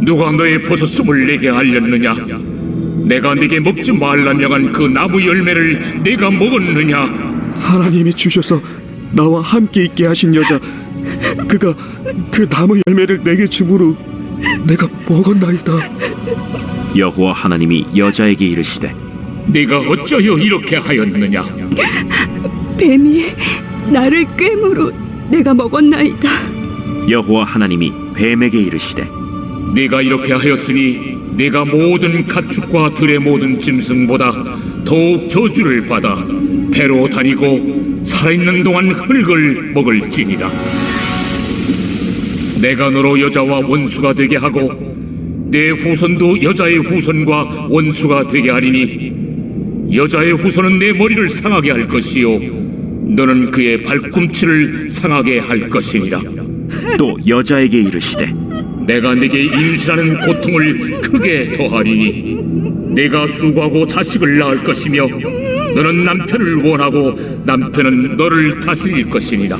누가 너의 벗었음을 내게 알렸느냐? 내가 네게 먹지 말라 명한 그 나무 열매를 내가 먹었느냐? 하나님이 주셔서 나와 함께 있게 하신 여자 그가 그 나무 열매를 내게 주므로 내가 먹었나이다. 여호와 하나님이 여자에게 이르시되 네가 어쩌여 이렇게 하였느냐? 뱀이 나를 꿰므로 내가 먹었나이다 여호와 하나님이 뱀에게 이르시되 네가 이렇게 하였으니 네가 모든 가축과 들의 모든 짐승보다 더욱 저주를 받아 배로 다니고 살아있는 동안 흙을 먹을지니라. 내가 너로 여자와 원수가 되게 하고 내 후손도 여자의 후손과 원수가 되게 하리니 여자의 후손은 내 머리를 상하게 할 것이요 너는 그의 발꿈치를 상하게 할 것이니라. 또 여자에게 이르시되 내가 네게 임신하는 고통을 크게 더하리니 내가 수고하고 자식을 낳을 것이며 너는 남편을 원하고 남편은 너를 다스릴 것이니라.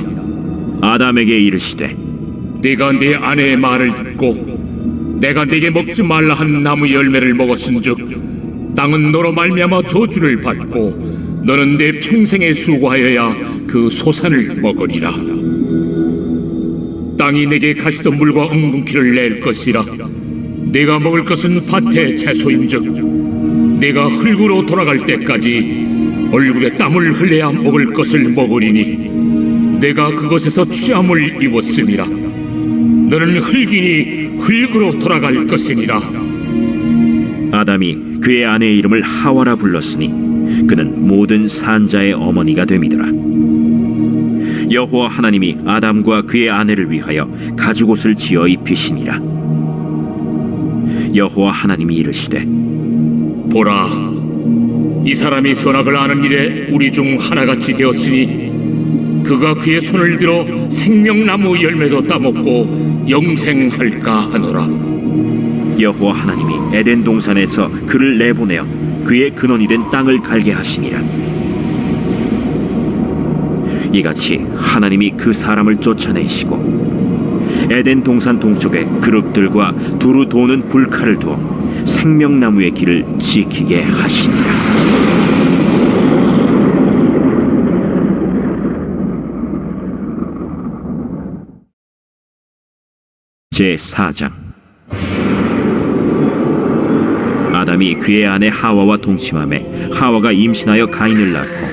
아담에게 이르시되 네가 네 아내의 말을 듣고 내가 네게 먹지 말라 한 나무 열매를 먹었은즉 땅은 너로 말미암아 저주를 받고 너는 내 평생에 수고하여야 그 소산을 먹으리라 땅이 내게 가시던 물과 엉겅퀴를 낼 것이라. 내가 먹을 것은 밭의 채소인즉 내가 흙으로 돌아갈 때까지 얼굴에 땀을 흘려야 먹을 것을 먹으리니 내가 그것에서 취함을 입었음이라. 너는 흙이니 흙으로 돌아갈 것이니라. 아담이 그의 아내의 이름을 하와라 불렀으니 그는 모든 산자의 어머니가 됨이더라 여호와 하나님이 아담과 그의 아내를 위하여 가죽옷을 지어 입히시니라 여호와 하나님이 이르시되 보라 이 사람이 선악을 아는 일에 우리 중 하나같이 되었으니 그가 그의 손을 들어 생명나무 열매도 따먹고 영생할까 하노라 여호와 하나님이 에덴 동산에서 그를 내보내어 그의 근원이 된 땅을 갈게 하시니라. 이같이 하나님이 그 사람을 쫓아내시고 에덴 동산 동쪽에 그룹들과 두루 도는 불칼을 두어 생명나무의 길을 지키게 하시니라. 제 4장 아담이 그의 아내 하와와 동침함에 하와가 임신하여 가인을 낳고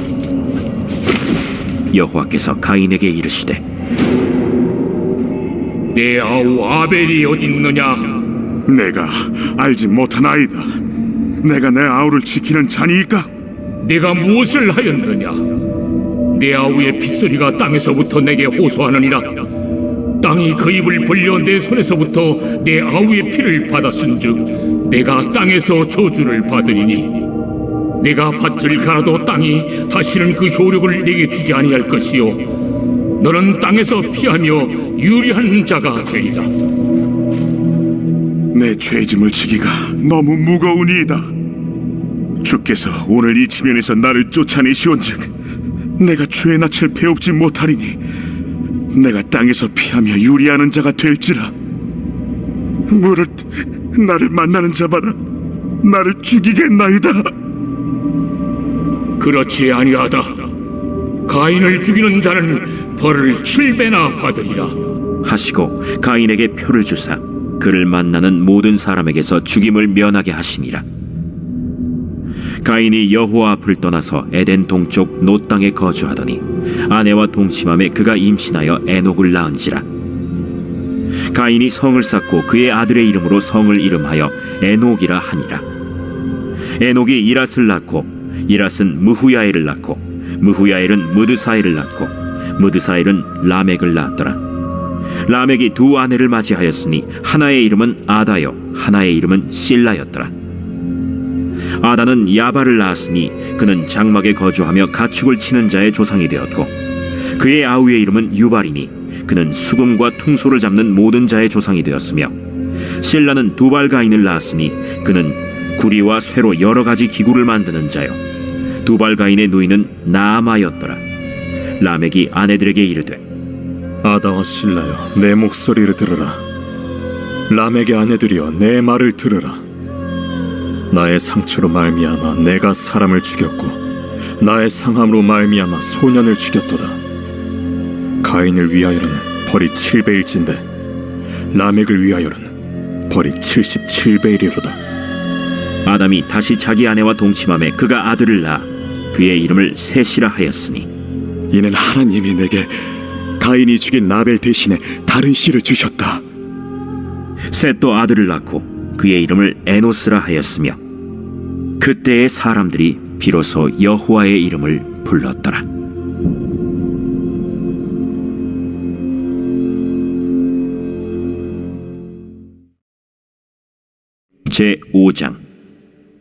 여호와께서 가인에게 이르시되 내 아우 아벨이 어딨느냐 내가 알지 못하나이다. 내가 내 아우를 지키는 자니이까? 내가 무엇을 하였느냐 내 아우의 핏소리가 땅에서부터 내게 호소하느니라 땅이 그 입을 벌려 내 손에서부터 내 아우의 피를 받았은즉 내가 땅에서 저주를 받으리니 내가 밭을 갈아도 땅이 다시는 그 효력을 내게 주지 아니할 것이요 너는 땅에서 피하며 유리한 자가 되리라 내 죄짐을 지기가 너무 무거우니이다. 주께서 오늘 이 지면에서 나를 쫓아내시온즉 내가 죄의 낯을 배웁지 못하리니 내가 땅에서 피하며 유리하는 자가 될지라. 무릇 나를 만나는 자마다 나를 죽이겠나이다. 그렇지 아니하다. 가인을 죽이는 자는 벌을 칠배나 받으리라. 하시고 가인에게 표를 주사 그를 만나는 모든 사람에게서 죽임을 면하게 하시니라. 가인이 여호와 앞을 떠나서 에덴 동쪽 노 땅에 거주하더니 아내와 동침함에 그가 임신하여 에녹을 낳은지라. 가인이 성을 쌓고 그의 아들의 이름으로 성을 이름하여 에녹이라 하니라. 에녹이 이랏을 낳고 이랏은 무후야엘을 낳고 무후야엘은 무드사엘을 낳고 무드사엘은 라멕을 낳았더라. 라멕이 두 아내를 맞이하였으니 하나의 이름은 아다요 하나의 이름은 실라였더라. 아다는 야발을 낳았으니 그는 장막에 거주하며 가축을 치는 자의 조상이 되었고 그의 아우의 이름은 유발이니 그는 수금과 퉁소를 잡는 모든 자의 조상이 되었으며 실라는 두발 가인을 낳았으니 그는 구리와 쇠로 여러 가지 기구를 만드는 자요. 두발 가인의 누이는 나아마였더라. 라멕이 아내들에게 이르되 아다와 신라여 내 목소리를 들으라. 람에게 아내들이여 내 말을 들으라. 나의 상처로 말미암아 내가 사람을 죽였고 나의 상함으로 말미암아 소년을 죽였도다. 가인을 위하여는 벌이 7배일진데 라멕을 위하여는 벌이 77배이리로다 아담이 다시 자기 아내와 동침함에 그가 아들을 낳아 그의 이름을 셋이라 하였으니 이는 하나님이 내게 가인이 죽인 나벨 대신에 다른 씨를 주셨다 셋도 아들을 낳고 그의 이름을 에노스라 하였으며 그때의 사람들이 비로소 여호와의 이름을 불렀더라. 제 5장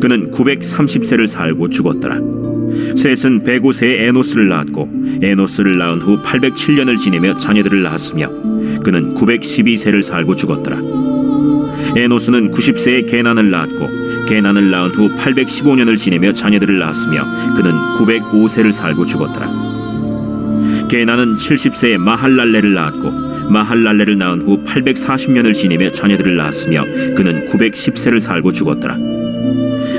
그는 930세를 살고 죽었더라. 셋은 105세에 에노스를 낳았고 에노스를 낳은 후 807년을 지내며 자녀들을 낳았으며 그는 912세를 살고 죽었더라. 에노스는 90세에 게난을 낳았고 게난을 낳은 후 815년을 지내며 자녀들을 낳았으며 그는 905세를 살고 죽었더라. 게난은 70세에 마할랄레를 낳았고 마할랄레를 낳은 후 840년을 지내며 자녀들을 낳았으며 그는 910세를 살고 죽었더라.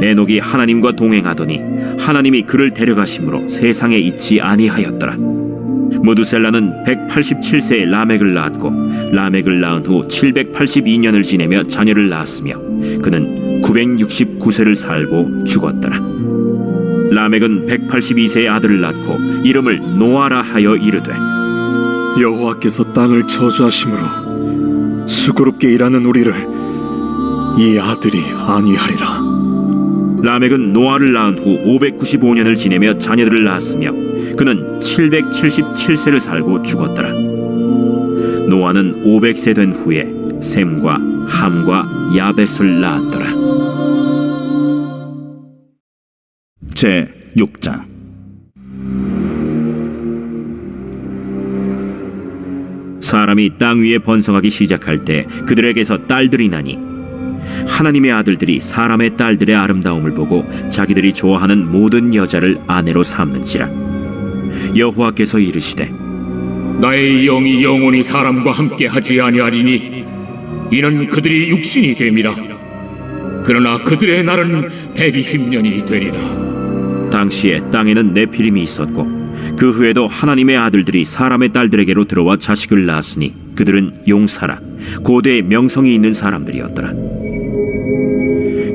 에녹이 하나님과 동행하더니 하나님이 그를 데려가심으로 세상에 있지 아니하였더라. 무두셀라는 187세에 라멕을 낳았고 라멕을 낳은 후 782년을 지내며 자녀를 낳았으며 그는 969세를 살고 죽었더라. 라멕은 182세의 아들을 낳고 이름을 노아라 하여 이르되 여호와께서 땅을 저주하심으로 수고롭게 일하는 우리를 이 아들이 안위하리라. 라멕은 노아를 낳은 후 595년을 지내며 자녀들을 낳았으며 그는 777세를 살고 죽었더라. 노아는 500세 된 후에 셈과 함과 야벳을 낳았더라. 제 6장 사람이 땅 위에 번성하기 시작할 때 그들에게서 딸들이 나니 하나님의 아들들이 사람의 딸들의 아름다움을 보고 자기들이 좋아하는 모든 여자를 아내로 삼는지라. 여호와께서 이르시되 나의 영이 영원히 사람과 함께 하지 아니하리니 이는 그들이 육신이 됨이라. 그러나 그들의 날은 120년이 되리라. 당시에 땅에는 네피림이 있었고 그 후에도 하나님의 아들들이 사람의 딸들에게로 들어와 자식을 낳았으니 그들은 용사라. 고대의 명성이 있는 사람들이었더라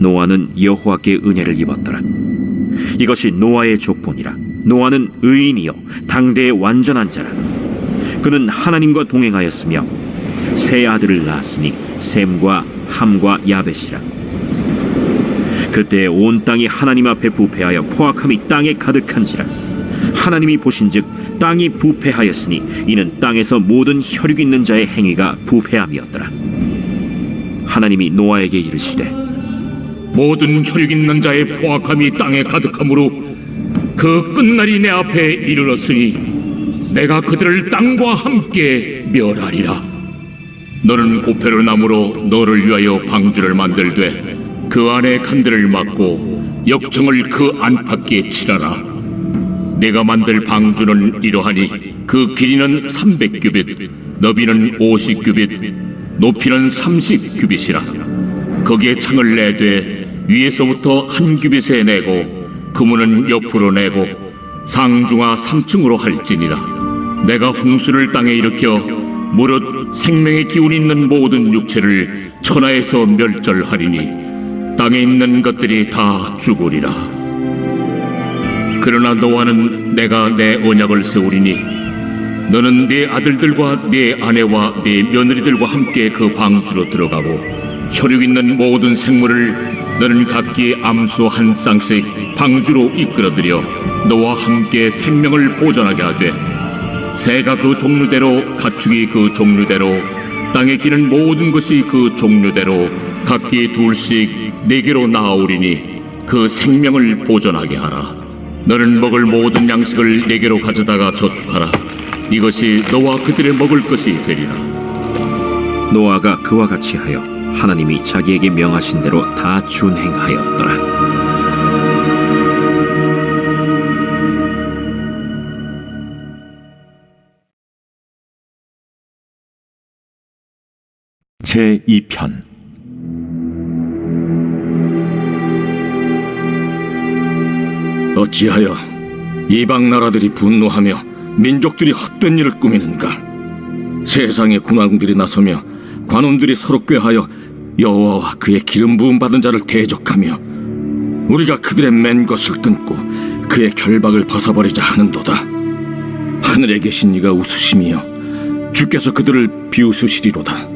노아는 여호와께 은혜를 입었더라. 이것이 노아의 족본이라. 노아는 의인이요 당대의 완전한 자라. 그는 하나님과 동행하였으며 세 아들을 낳았으니 셈과 함과 야벳이라. 그때 온 땅이 하나님 앞에 부패하여 포악함이 땅에 가득한지라. 하나님이 보신즉 땅이 부패하였으니 이는 땅에서 모든 혈육 있는 자의 행위가 부패함이었더라. 하나님이 노아에게 이르시되 모든 혈육 있는 자의 포악함이 땅에 가득함으로 그 끝날이 내 앞에 이르렀으니 내가 그들을 땅과 함께 멸하리라. 너는 고페르 나무로 너를 위하여 방주를 만들되 그 안에 칸들을 막고 역청을 그 안팎에 칠하라. 내가 만들 방주는 이러하니 그 길이는 300규빗 너비는 50규빗 높이는 30규빗이라. 거기에 창을 내되 위에서부터 한 규빗에 내고 그문은 옆으로 내고 상중하 3층으로 할지니라. 내가 홍수를 땅에 일으켜 무릇 생명의 기운 있는 모든 육체를 천하에서 멸절하리니 땅에 있는 것들이 다 죽으리라. 그러나 노아는 내가 내 언약을 세우리니 너는 네 아들들과 네 아내와 네 며느리들과 함께 그 방주로 들어가고 혈육 있는 모든 생물을 너는 각기 암수 한 쌍씩 방주로 이끌어들여 너와 함께 생명을 보존하게 하되 새가 그 종류대로 가축이 그 종류대로 땅에 기는 모든 것이 그 종류대로 각기 둘씩 네 개로 나아오리니 그 생명을 보존하게 하라. 너는 먹을 모든 양식을 네 개로 가져다가 저축하라. 이것이 너와 그들의 먹을 것이 되리라. 노아가 그와 같이 하여 하나님이 자기에게 명하신 대로 다 준행하였더라. 제 2편 어찌하여 이방 나라들이 분노하며 민족들이 헛된 일을 꾸미는가? 세상의 군왕들이 나서며 관원들이 서로 꾀하여 여호와와 그의 기름 부음 받은 자를 대적하며 우리가 그들의 맨 것을 끊고 그의 결박을 벗어버리자 하는도다. 하늘에 계신 이가 웃으시며 주께서 그들을 비웃으시리로다.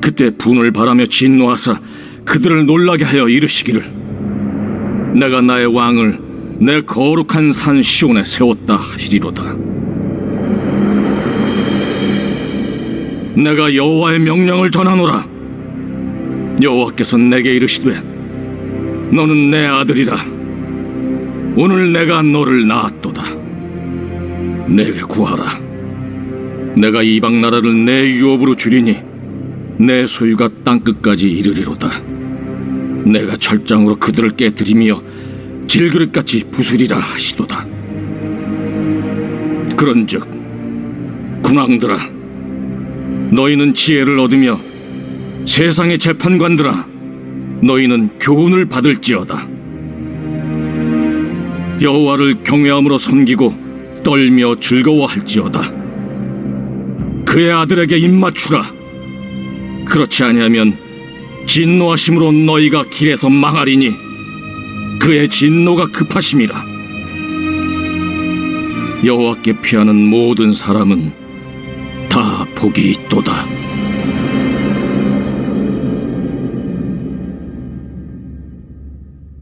그때 분을 바라며 진노하사 그들을 놀라게 하여 이르시기를 내가 나의 왕을 내 거룩한 산 시온에 세웠다 하시리로다. 내가 여호와의 명령을 전하노라. 여호와께서 내게 이르시되 너는 내 아들이라. 오늘 내가 너를 낳았도다. 내게 구하라. 내가 이방 나라를 내 유업으로 주리니 내 소유가 땅 끝까지 이르리로다. 내가 철장으로 그들을 깨뜨리며 질그릇같이 부수리라 하시도다. 그런즉 군왕들아 너희는 지혜를 얻으며 세상의 재판관들아 너희는 교훈을 받을지어다. 여호와를 경외함으로 섬기고 떨며 즐거워할지어다. 그의 아들에게 입맞추라. 그렇지 아니하면 진노하심으로 너희가 길에서 망하리니 그의 진노가 급하심이라. 여호와께 피하는 모든 사람은 다 복이 있도다.